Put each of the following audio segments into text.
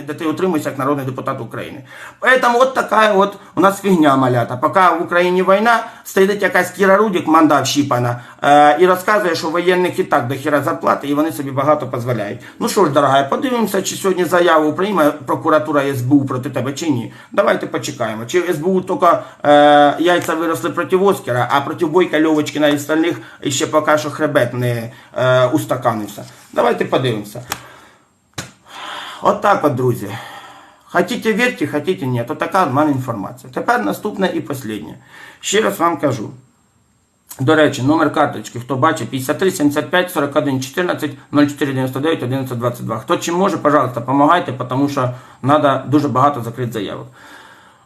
України, де ти отримуєшся як народний депутат України. Поэтому от така от у нас фігня малята. Поки в Україні війна, стоїть якась Кіра Рудік, манда вщіпана, е, і розказує, що воєнних і так до зарплати, і вони собі багато дозволяють. Ну що ж, дорога, подивимося, чи сьогодні заяву прийме прокуратура СБУ проти тебе, чи ні. Давайте почекаємо. Чи СБУ тільки е, яйця виросли проти Оскара, а проти Бойка, Льовочкина і остальних ще поки що хребет не е, устаканився. Давайте подивимося. От так от, друзі. Хотите вірте, хотите ні. То така в мене інформація. Тепер наступне і останнє. Ще раз вам кажу. До речі, номер карточки, хто бачить, 53 75 41 14 04 99 11 22. Хто чим може, пожалуйста, помагайте, тому що треба дуже багато закрити заявок.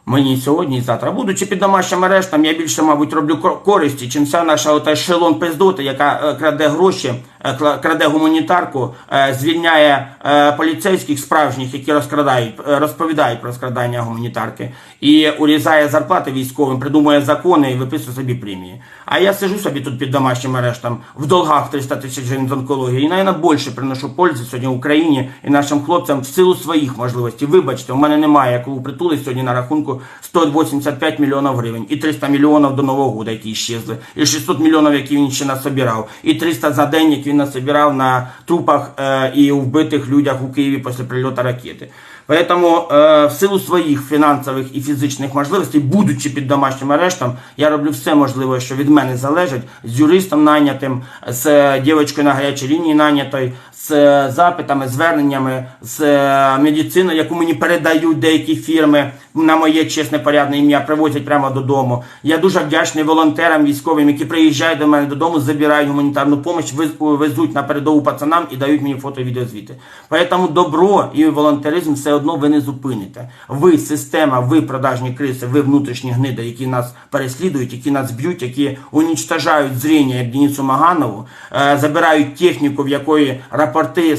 Мені сьогодні і завтра. Будучи під домашнім арештом, я більше, мабуть, роблю користі, чим вся наша ота ешелон пиздоти, яка е, краде гроші, краде гуманітарку, е, звільняє е, поліцейських справжніх, які розкрадають, е, розповідають про скрадання гуманітарки, і урізає зарплати військовим, придумує закони і виписує собі премії. А я сижу собі тут під домашнім арештом в долгах 300 тисяч гривень з онкології, і, навіть, більше приношу пользу сьогодні Україні і нашим хлопцям в силу своїх можливостей. Вибачте, у мене немає, як у притули сьогодні на рахунку 185 мільйонів гривень, і 300 мільйонів до Нового року, які щезли, і 600 мільйонів, які він ще насобирав, і 300 за день, які він насобирав на трупах е, і вбитих людях у Києві після прильоту ракети. Поэтому э, в силу своїх фінансових і фізичних можливостей, будучи під домашнім арештом, я роблю все можливе, що від мене залежить, з юристом найнятим, з дівчиною на гарячій лінії найнятою, з е, запитами, зверненнями, з е, медициною, яку мені передають деякі фірми на моє чесне порядне ім'я, привозять прямо додому. Я дуже вдячний волонтерам військовим, які приїжджають до мене додому, забирають гуманітарну допомогу, везуть на передову пацанам і дають мені фото і відеозвіти. Поэтому добро і волонтеризм все одно ви не зупините. Ви система, ви продажні криси, ви внутрішні гниди, які нас переслідують, які нас б'ють, які унічтажають зріння, як Денису Маганову, е, забирають техніку, в якої рапорти е,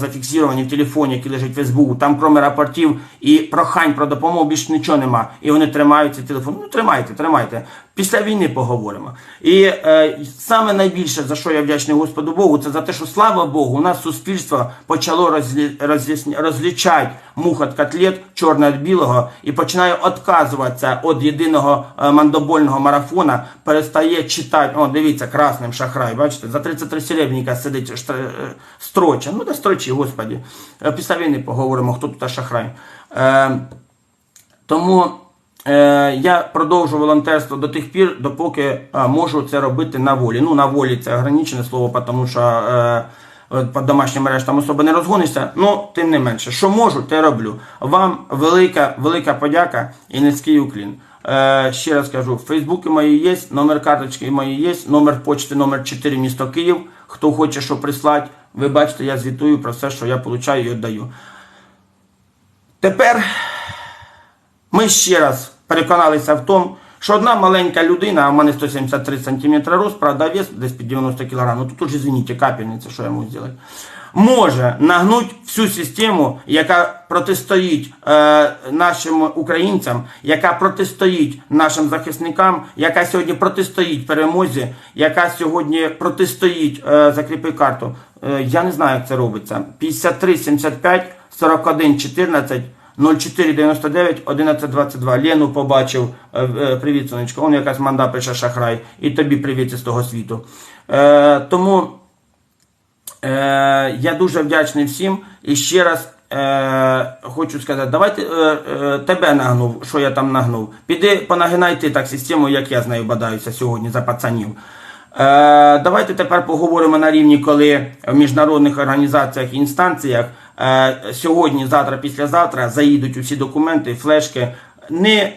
зафіксовані в телефоні, які лежать в СБУ. Там, крім рапортів і прохань про допомогу, більше нічого нема. І вони тримають цей телефон. Ну тримайте, тримайте. Після війни поговоримо. І е, саме найбільше, за що я вдячний Господу Богу, це за те, що слава Богу, у нас суспільство почало розлі, розлі, розлічати мух від котлет, чорне від білого, і починає відказуватися від єдиного е, мандобольного марафона, перестає читати. О, дивіться, красним шахрай, бачите, за 33 серебряника сидить штр- е, строча. Ну, да строчі, господі. Е, Після війни поговоримо, хто тут шахрай. Е, тому я продовжу волонтерство до тих пір, допоки можу це робити на волі. Ну, на волі це ограничене слово, тому що е, домашнім арештом особо не розгонишся. Ну, тим не менше, що можу, те роблю. Вам велика, велика подяка і низький уклін. Е, ще раз кажу, фейсбуки мої є, номер карточки мої є, номер почти номер 4 місто Київ. Хто хоче, що прислати, ви бачите, я звітую про все, що я получаю і віддаю. Тепер ми ще раз переконалися в тому, що одна маленька людина, а в мене 173 см рост, правда, вес десь під 90 кг, ну тут уже, извините, капельниця, що я можу зробити, може нагнути всю систему, яка протистоїть е, нашим українцям, яка протистоїть нашим захисникам, яка сьогодні протистоїть перемозі, яка сьогодні протистоїть, е, закріпи карту. Е, я не знаю, як це робиться. 53 75 41 14 0499 1122. Лену побачив. Е, е, Привіт, сонечко. Он якась манда пише шахрай. І тобі привіт із того світу. Е, тому е, я дуже вдячний всім. І ще раз е, хочу сказати, давайте е, е, тебе нагнув, що я там нагнув. Піди понагинай ти так систему, як я з нею бадаюся сьогодні за пацанів. Е, давайте тепер поговоримо на рівні, коли в міжнародних організаціях і інстанціях сьогодні, завтра, післязавтра заїдуть усі документи, флешки. Не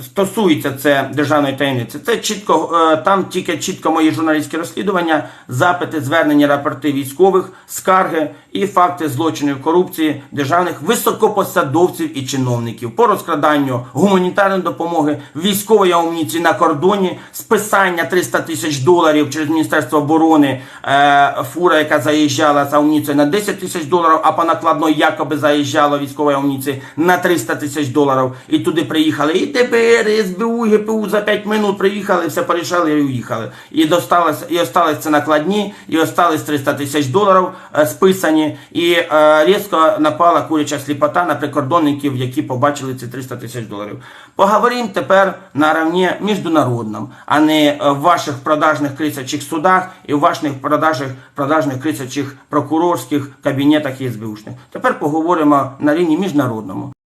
стосується це державної таємниці. Це чітко е, там тільки чітко мої журналістські розслідування, запити, звернення, рапорти військових, скарги і факти злочинів корупції державних високопосадовців і чиновників по розкраданню гуманітарної допомоги, військової амуніції на кордоні, списання 300 тисяч доларів через Міністерство оборони, е, фура, яка заїжджала з амуніцією на 10 тисяч доларів, а по накладно якоби заїжджала військової амуніції на 300 тисяч доларів. І туди приїхали і ДБР, СБУ, ГПУ за 5 минут приїхали, все порішали і уїхали. І досталось, і осталось це накладні, і осталось 300 тисяч доларів е, списані і е, різко напала куряча сліпота на прикордонників, які побачили ці 300 тисяч доларів. Поговоримо тепер на рівні міжнародному, а не е, в ваших продажних крисячих судах і в ваших продажних, продажних крисячих прокурорських кабінетах і СБУшних. Тепер поговоримо на рівні міжнародному.